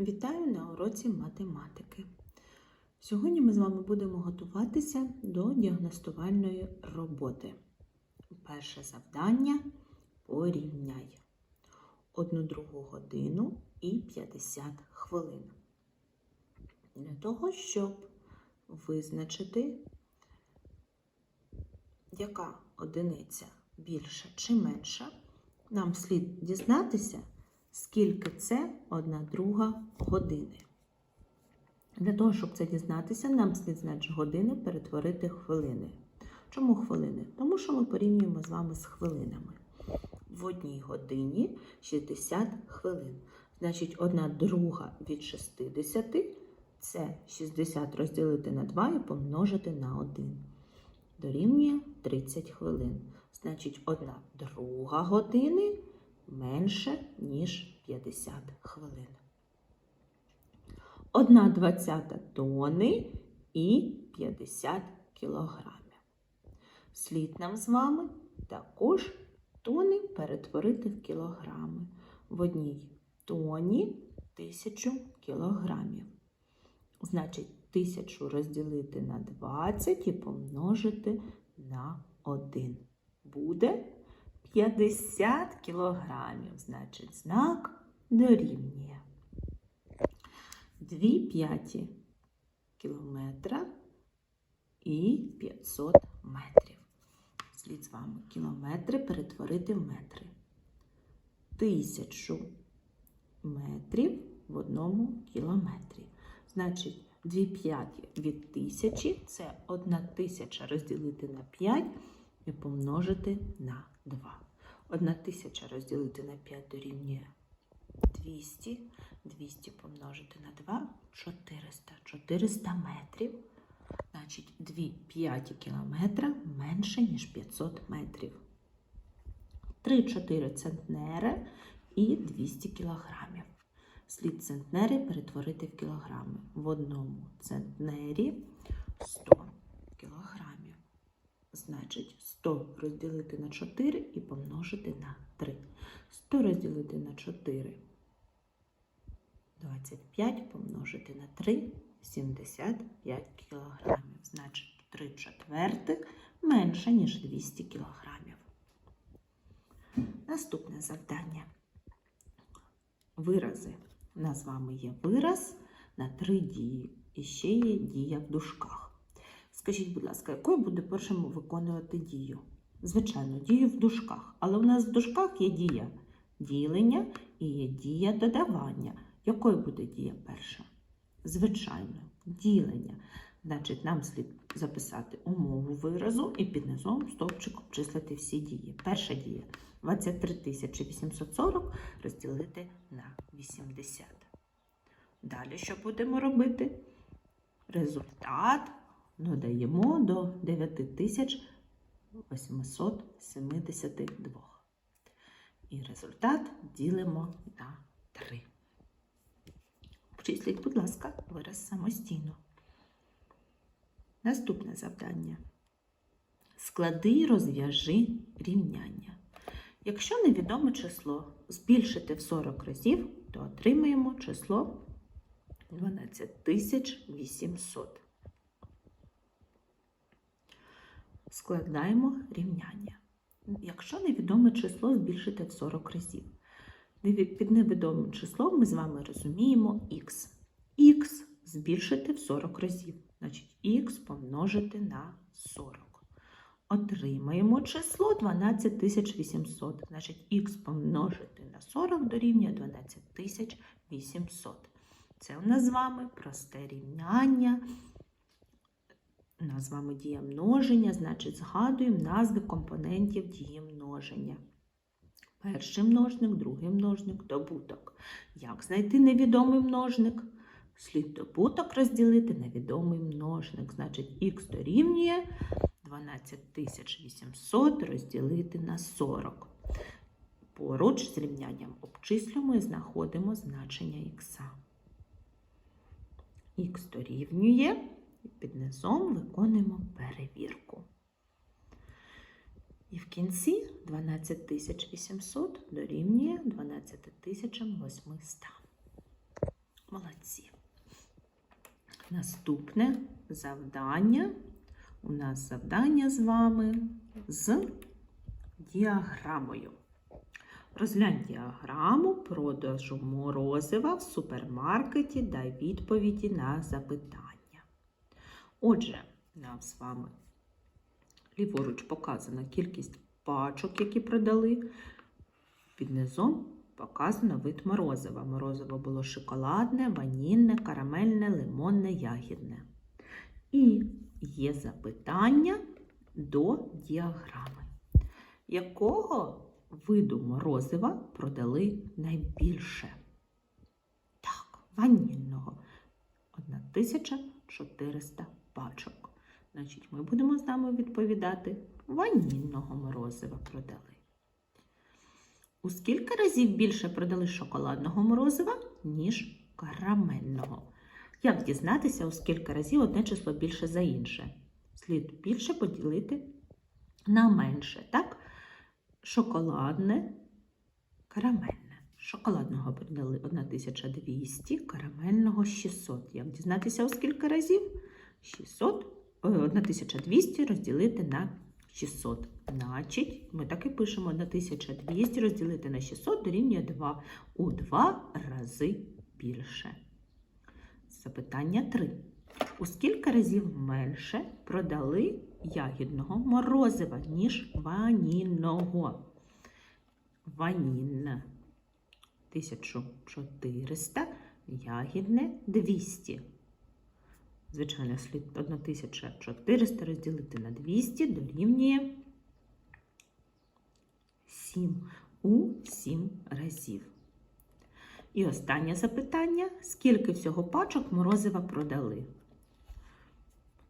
Вітаю на уроці математики. Сьогодні ми з вами будемо готуватися до діагностувальної роботи. Перше завдання порівняй. Одну другу годину і 50 хвилин. Для того, щоб визначити, яка одиниця більша чи менша, нам слід дізнатися, скільки це одна друга години. Для того, щоб це дізнатися, нам слід значить години перетворити хвилини. Чому хвилини? Тому що ми порівнюємо з вами з хвилинами. В одній годині 60 хвилин. Значить, одна друга від 60 це 60 розділити на 2 і помножити на 1. Дорівнює 30 хвилин. Значить, одна друга години менше, ніж 50 хвилин. Одна двадцята тони і 50 кілограмів. Слід нам з вами також тони перетворити в кілограми. В одній тоні тисячу кілограмів. Значить, тисячу розділити на 20 і помножити на 1. Буде 50 кілограмів. Значить, знак дорівнює. 2 п'яті кілометра і 500 метрів. Слід з вами кілометри перетворити в метри. Тисячу метрів в одному кілометрі. Значить, 2 п'яті від тисячі це 1 тисяча розділити на 5 і помножити на 2. 1 тисяча розділити на 5 дорівнює 200. 200 помножити на 2 400. 400 метрів. Значить, 2 п'яті кілометра менше, ніж 500 метрів. 3-4 центнери і 200 кілограмів. Слід центнери перетворити в кілограми. В одному центнері 100 кілограмів. Значить, 100 розділити на 4 і помножити на 3. 100 розділити на 4 25 помножити на 3 75 кілограмів. Значить, 3 четвертих менше, ніж 200 кілограмів. Наступне завдання. Вирази. У нас з вами є вираз на три дії. І ще є дія в дужках. Скажіть, будь ласка, якою буде першим виконувати дію? Звичайно, дію в дужках. Але у нас в дужках є дія ділення і є дія додавання. Якою буде дія перша? Звичайно, ділення. Значить, нам слід записати умову виразу і під низом стовпчик обчислити всі дії. Перша дія 23 840 розділити на 80. Далі що будемо робити? Результат додаємо до 9872. І результат ділимо на 3. Обчисліть, будь ласка, вираз самостійно. Наступне завдання. Склади і розв'яжи рівняння. Якщо невідоме число збільшити в 40 разів, то отримаємо число 12800. Складаємо рівняння. Якщо невідоме число збільшити в 40 разів. Під невідомим числом ми з вами розуміємо х. х збільшити в 40 разів. Значить, х помножити на 40. Отримаємо число 12800. Значить, х помножити на 40 дорівнює 12800. Це у нас з вами просте рівняння. У нас дія множення, значить, згадуємо назви компонентів дії множення. Перший множник, другий множник, добуток. Як знайти невідомий множник? Слід добуток розділити на відомий множник. Значить, х дорівнює 12800 розділити на 40. Поруч з рівнянням обчислюємо і знаходимо значення х. Х дорівнює, і під низом виконуємо перевірку. І в кінці 12800 дорівнює 12800. Молодці. Наступне завдання. У нас завдання з вами з діаграмою. Розглянь діаграму продажу морозива в супермаркеті, дай відповіді на запитання. Отже, нам з вами ліворуч показана кількість пачок, які продали. Під низом показано вид морозива. Морозиво було шоколадне, ванільне, карамельне, лимонне, ягідне. І є запитання до діаграми. Якого виду морозива продали найбільше? Так, ванільного. 1400 пачок. Значить, ми будемо з вами відповідати ванільного морозива продали. У скільки разів більше продали шоколадного морозива, ніж карамельного? Як дізнатися, у скільки разів одне число більше за інше? Слід більше поділити на менше, так? Шоколадне, карамельне. Шоколадного продали 1200, карамельного 600. Як дізнатися, у скільки разів? 600, е, 1200 розділити на 600. Значить, ми так і пишемо 1200 розділити на 600 дорівнює 2. У 2 рази більше. Запитання 3. У скільки разів менше продали ягідного морозива, ніж ванільного? Ванільне 1400, ягідне 200. Звичайно, слід 1400 розділити на 200 дорівнює 7 у 7 разів. І останнє запитання: скільки всього пачок морозива продали?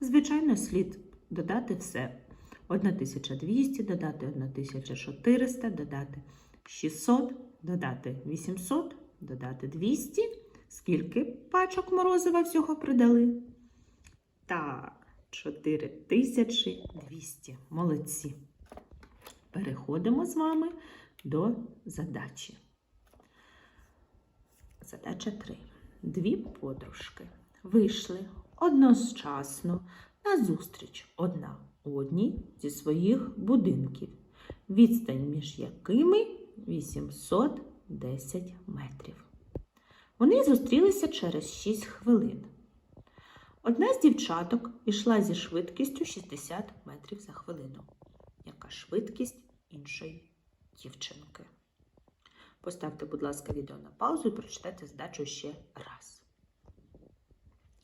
Звичайно, слід додати все. 1200 додати 1400, додати 600, додати 800, додати 200. Скільки пачок морозива всього продали? Так, 4200. Молодці. Переходимо з вами до задачі. Задача 3. Дві подружки вийшли одночасно на зустріч одна одній зі своїх будинків, відстань між якими 810 метрів. Вони зустрілися через 6 хвилин. Одна з дівчаток йшла зі швидкістю 60 метрів за хвилину. Яка швидкість іншої дівчинки? Поставте, будь ласка, відео на паузу і прочитайте здачу ще раз.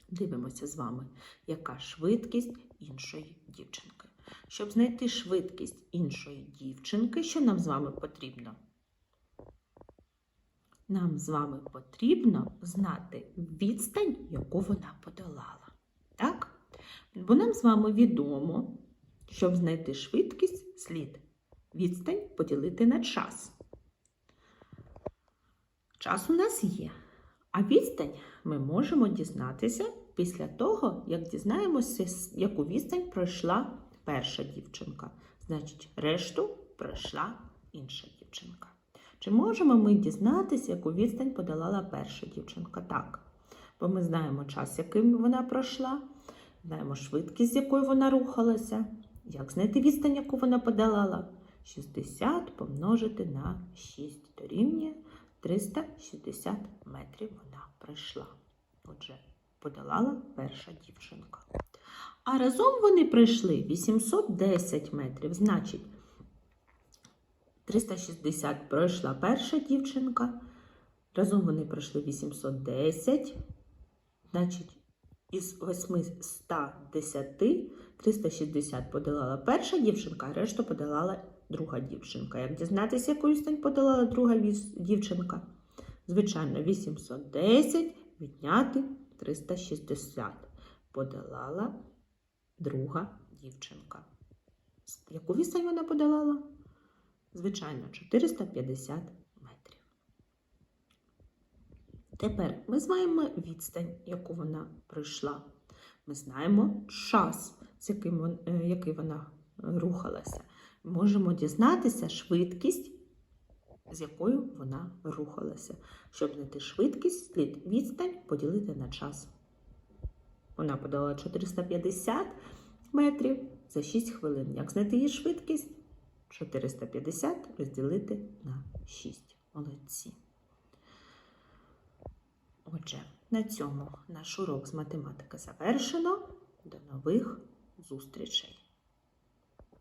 Дивимося з вами, яка швидкість іншої дівчинки. Щоб знайти швидкість іншої дівчинки, що нам з вами потрібно? Нам з вами потрібно знати відстань, яку вона подолала. Бо нам з вами відомо, щоб знайти швидкість, слід відстань поділити на час. Час у нас є. А відстань ми можемо дізнатися після того, як дізнаємося, яку відстань пройшла перша дівчинка. Значить, решту пройшла інша дівчинка. Чи можемо ми дізнатися, яку відстань подолала перша дівчинка? Так. Бо ми знаємо час, яким вона пройшла, знаємо швидкість, з якою вона рухалася. Як знайти відстань, яку вона подолала? 60 помножити на 6 дорівнює 360 метрів вона пройшла. Отже, подолала перша дівчинка. А разом вони пройшли 810 метрів. Значить, 360 пройшла перша дівчинка. Разом вони пройшли 810. Значить, із 810 360 подолала перша дівчинка, а решту подолала друга дівчинка. Як дізнатися, яку відстань подолала друга дівчинка? Звичайно, 810 відняти 360. Подолала друга дівчинка. Яку відстань вона подолала? Звичайно, 450 метрів. Тепер ми знаємо відстань, яку вона пройшла. Ми знаємо час, з яким який вона рухалася. Можемо дізнатися швидкість з якою вона рухалася. Щоб знайти швидкість, слід відстань поділити на час. Вона подала 450 метрів за 6 хвилин. Як знайти її швидкість? 450 розділити на 6. Молодці. Отже, на цьому наш урок з математики завершено. До нових зустрічей!